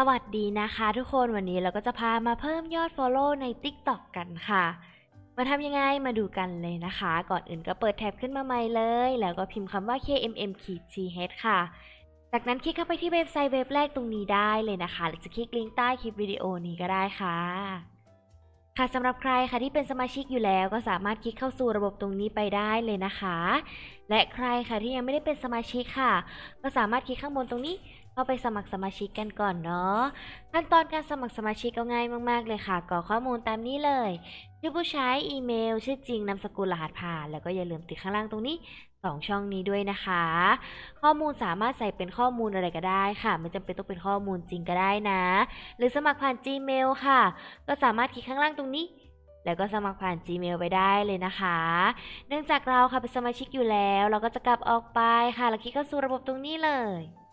สวัสดีนะคะทุกคนวันนี้เราก็จะพามาเพิ่มยอด Follow ใน TikTok กันค่ะ มาทำยังไงมาดูกันเลยนะคะ ก่อนอื่นก็เปิดแท็บขึ้นมาใหม่เลย แล้วก็พิมพ์คำว่า kmm-th ค่ะ จากนั้นคลิกเข้าไปที่เว็บไซต์เว็บแรกตรงนี้ได้เลยนะคะหรือจะคลิกลิงก์ใต้คลิปวิดีโอนี้ก็ได้ค่ะ ค่ะสำหรับใครค่ะที่เป็นสมาชิกอยู่แล้วก็สามารถคลิกเข้าสู่ระบบตรงนี้ไปได้เลยนะคะ และใครค่ะที่ยังไม่ได้เป็นสมาชิกค่ะ ก็สามารถคลิกข้างบนตรงนี้ เข้าไปสมัครสมาชิกกันก่อนเนาะขั้นตอนการสมัครสมาชิกก็ง่ายมากๆเลยค่ะกรอกข้อมูลตามนี้เลยชื่อผู้ใช้อีเมล ชื่อจริงนามสกุลรหัสผ่าน แล้วก็อย่าลืมติดข้างล่างตรงนี้สองช่องนี้ด้วยนะคะ ข้อมูลสามารถใส่เป็นข้อมูลอะไรก็ได้ค่ะ ไม่จำเป็นต้องเป็นข้อมูลจริงก็ได้นะ หรือสมัครผ่าน Gmail ค่ะ ก็สามารถคลิกข้างล่างตรงนี้แล้วก็สมัครผ่าน Gmail ไปได้เลยนะคะ เนื่องจากเราค่ะเป็นสมาชิกอยู่แล้ว เราก็จะกลับออกไปค่ะ แล้วคลิกเข้าสู่ระบบตรงนี้เลย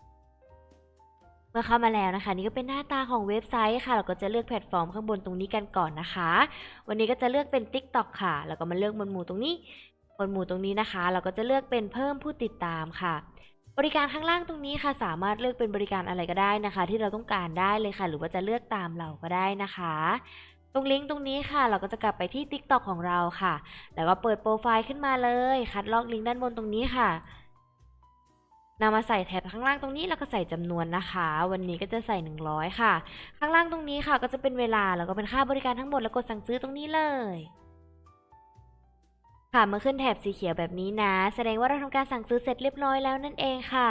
มื่อเข้ามาแล้วนะคะ นี่ก็เป็นหน้าตาของเว็บไซต์ค่ะ เราก็จะเลือกแพลตฟอร์มข้างบนตรงนี้กันก่อนนะคะ วันนี้ก็จะเลือกเป็น TikTok ค่ะ แล้วก็มาเลือกบนหมู่ตรงนี้บนหมู่ตรงนี้นะคะ เราก็จะเลือกเป็นเพิ่มผู้ติดตามค่ะ บริการข้างล่างตรงนี้ค่ะ สามารถเลือกเป็นบริการอะไรก็ได้นะคะ ที่เราต้องการได้เลยค่ะ หรือว่าจะเลือกตามเราก็ได้นะคะตรงลิงก์ตรงนี้ค่ะ เราก็จะกลับไปที่ TikTok ของเราค่ะ แล้วก็เปิดโปรไฟล์ขึ้นมาเลย คัดลอกลิงก์ด้านบนตรงนี้ค่ะ นำมาใส่แท็บข้างล่างตรงนี้แล้วก็ใส่จำนวนนะคะ วันนี้ก็จะใส่ 100 ค่ะ ข้างล่างตรงนี้ค่ะก็จะเป็นเวลาแล้วก็เป็นค่าบริการทั้งหมดแล้วกดสั่งซื้อตรงนี้เลย ค่ะเมื่อขึ้นแถบสีเขียวแบบนี้นะ แสดงว่าเราทำการสั่งซื้อเสร็จเรียบร้อยแล้วนั่นเองค่ะ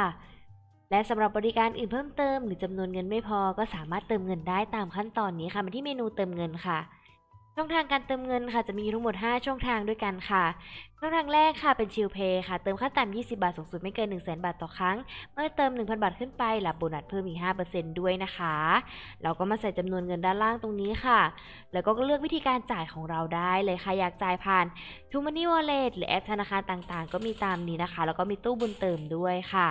และสำหรับบริการอื่นเพิ่มเติม หรือจำนวนเงินไม่พอก็สามารถเติมเงินได้ตามขั้นตอนนี้ค่ะมาที่เมนูเติมเงินค่ะช่องทางการเติมเงินค่ะจะมีทั้งหมด 5 ช่องทางด้วยกันค่ะ ช่องทางแรกค่ะเป็นชิลเพย์ค่ะ เติมขั้นต่ำ20 บาทสูงสุดไม่เกิน 1 0 0 0 0แบาทต่อครั้ง เมื่อเติม 1,000 บาทขึ้นไปรับโบนัสเพิ่มอีก 5%ด้วยนะคะ เราก็มาใส่จำนวนเงินด้านล่างตรงนี้ค่ะ แล้วก็เลือกวิธีการจ่ายของเราได้เลยค่ะ อยากจ่ายผ่าน t ูมันนี่วอลเล็ตหรือแอปธนาคารต่างๆ ก็มีตามนี้นะคะ แล้วก็มีตู้บุญเติมด้วยค่ะ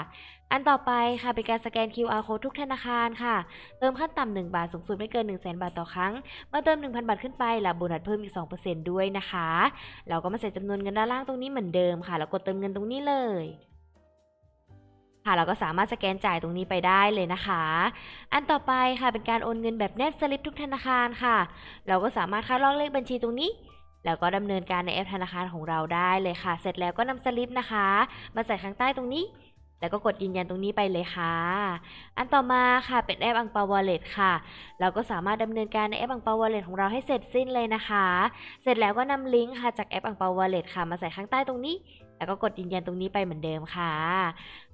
อันต่อไปค่ะเป็นการสแกน QR code ทุกธนาคารค่ะ เติมขั้นต่ำ1บาทสูงสุดไม่เกิน 1 0 0 0 0แบาทต่อครั้ง เมื่อเติม 1,000 บาทขึ้นไปรับโบนัสเพิ่มอีก 2%ด้วยนะคะ เราก็มาใส่จำนวนเงินด้านล่างตรงนี้เหมือนเดิมค่ะ แล้วกดเติมเงินตรงนี้เลย ค่ะเราก็สามารถสแกนจ่ายตรงนี้ไปได้เลยนะคะ อันต่อไปค่ะเป็นการโอนเงินแบบแนบสลิปทุกธนาคารค่ะ เราก็สามารถคัดลอกเลขบัญชีตรงนี้แล้วก็ดำเนินการในแอปธนาคารของเราได้เลยค่ะ เสร็จแล้วก็นำสลิปนะคะ มาใส่ข้างใต้ตรงนี้ แล้วก็กดยืนยันตรงนี้ไปเลยค่ะ อันต่อมาค่ะเป็นแอปอังเปาวอลเล็ตค่ะ เราก็สามารถดำเนินการในแอปอังเปาวอลเล็ตของเราให้เสร็จสิ้นเลยนะคะ เสร็จแล้วก็นำลิงก์ค่ะจากแอปอังเปาวอลเล็ตค่ะ มาใส่ข้างใต้ตรงนี้ แล้วก็กดยืนยันตรงนี้ไปเหมือนเดิมค่ะ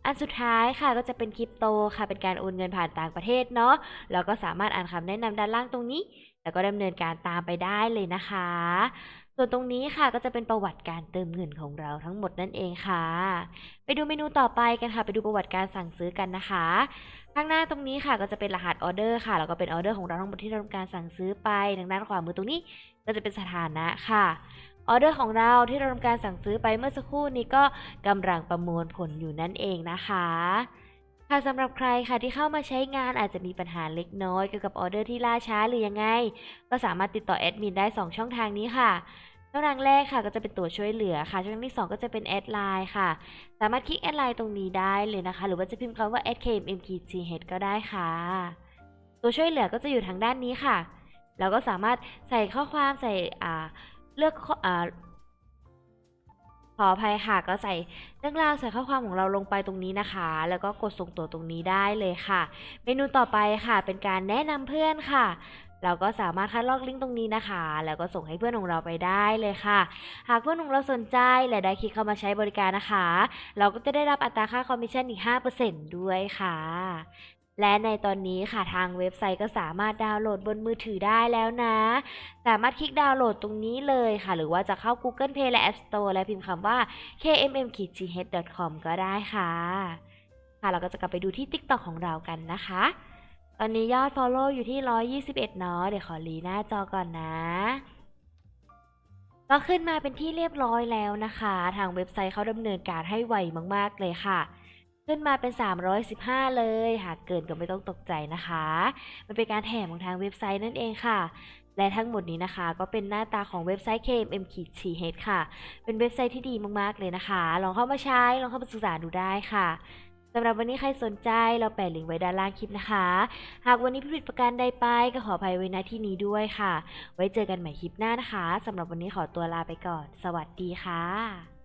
อันสุดท้ายค่ะก็จะเป็นคริปโตค่ะ เป็นการโอนเงินผ่านต่างประเทศเนาะ เราก็สามารถอ่านคำแนะนำด้านล่างตรงนี้ แล้วก็ดำเนินการตามไปได้เลยนะคะ ส่วนตรงนี้ค่ะก็จะเป็นประวัติการเติมเงินของเราทั้งหมดนั่นเองค่ะ ไปดูเมนูต่อไปกันค่ะ ไปดูประวัติการสั่งซื้อกันนะคะ ข้างหน้าตรงนี้ค่ะก็จะเป็นรหัสออเดอร์ค่ะ แล้วก็เป็นออเดอร์ของเราทั้งหมดที่เราทำการสั่งซื้อไปทางด้านขวามือตรงนี้ก็จะเป็นสถานะค่ะออเดอร์ของเราที่เราทำการสั่งซื้อไปเมื่อสักครู่นี้ก็กำลังประมวลผลอยู่นั่นเองนะคะค่ะสำหรับใครค่ะที่เข้ามาใช้งานอาจจะมีปัญหาเล็กน้อยเกี่ยวกับออเดอร์ที่ล่าช้าหรือยังไง ก็สามารถติดต่อแอดมินได้ 2 ช่องทางนี้ค่ะ ช่องทางแรกค่ะก็จะเป็นตัวช่วยเหลือค่ะ ช่องทางที่ 2 ก็จะเป็นแอดไลน์ค่ะ สามารถคลิกแอดไลน์ตรงนี้ได้เลยนะคะ หรือว่าจะพิมพ์คำว่า @kmmkth ก็ได้ค่ะ ตัวช่วยเหลือก็จะอยู่ทางด้านนี้ค่ะ เราก็สามารถใส่ข้อความใส่อ่าเลือกขออ่าขออภัยค่ะก็ใส่เรื่องราวใส่ข้อความของเราลงไปตรงนี้นะคะ แล้วก็กดส่งตัวตรงนี้ได้เลยค่ะ เมนูต่อไปค่ะ เป็นการแนะนำเพื่อนค่ะ เราก็สามารถคัดลอกลิงก์ตรงนี้นะคะ แล้วก็ส่งให้เพื่อนของเราไปได้เลยค่ะ หากเพื่อนของเราสนใจและได้คลิกเข้ามาใช้บริการนะคะ เราก็จะได้รับอัตราค่าคอมมิชชั่นอีก 5%ด้วยค่ะและในตอนนี้ค่ะทางเว็บไซต์ก็สามารถดาวน์โหลดบนมือถือได้แล้วนะ สามารถคลิกดาวน์โหลดตรงนี้เลยค่ะ หรือว่าจะเข้า Google Play และ App Store และพิมพ์คำว่า kmm-th.com ก็ได้ค่ะ ค่ะเราก็จะกลับไปดูที่ TikTok ของเรากันนะคะ ตอนนี้ยอด Follow อยู่ที่ 121 เนาะ เดี๋ยวขอรีหน้าจอก่อนนะ ก็ขึ้นมาเป็นที่เรียบร้อยแล้วนะคะ ทางเว็บไซต์เขาดำเนินการให้ไวมาก ๆ เลยค่ะ ขึ้นมาเป็น 315 เลย หากเกินก็ไม่ต้องตกใจนะคะ มันเป็นการแถมของทางเว็บไซต์นั่นเองค่ะ และทั้งหมดนี้นะคะ ก็เป็นหน้าตาของเว็บไซต์ KMM-th ค่ะ เป็นเว็บไซต์ที่ดีมากๆเลยนะคะ ลองเข้ามาใช้ ลองเข้ามาศึกษาดูได้ค่ะ สำหรับวันนี้ใครสนใจเราแปะลิงก์ไว้ด้านล่างคลิปนะคะ หากวันนี้ผิดประการใดไปก็ขออภัยไว้ณที่นี้ด้วยค่ะ ไว้เจอกันใหม่คลิปหน้านะคะสำหรับวันนี้ขอตัวลาไปก่อน สวัสดีค่ะ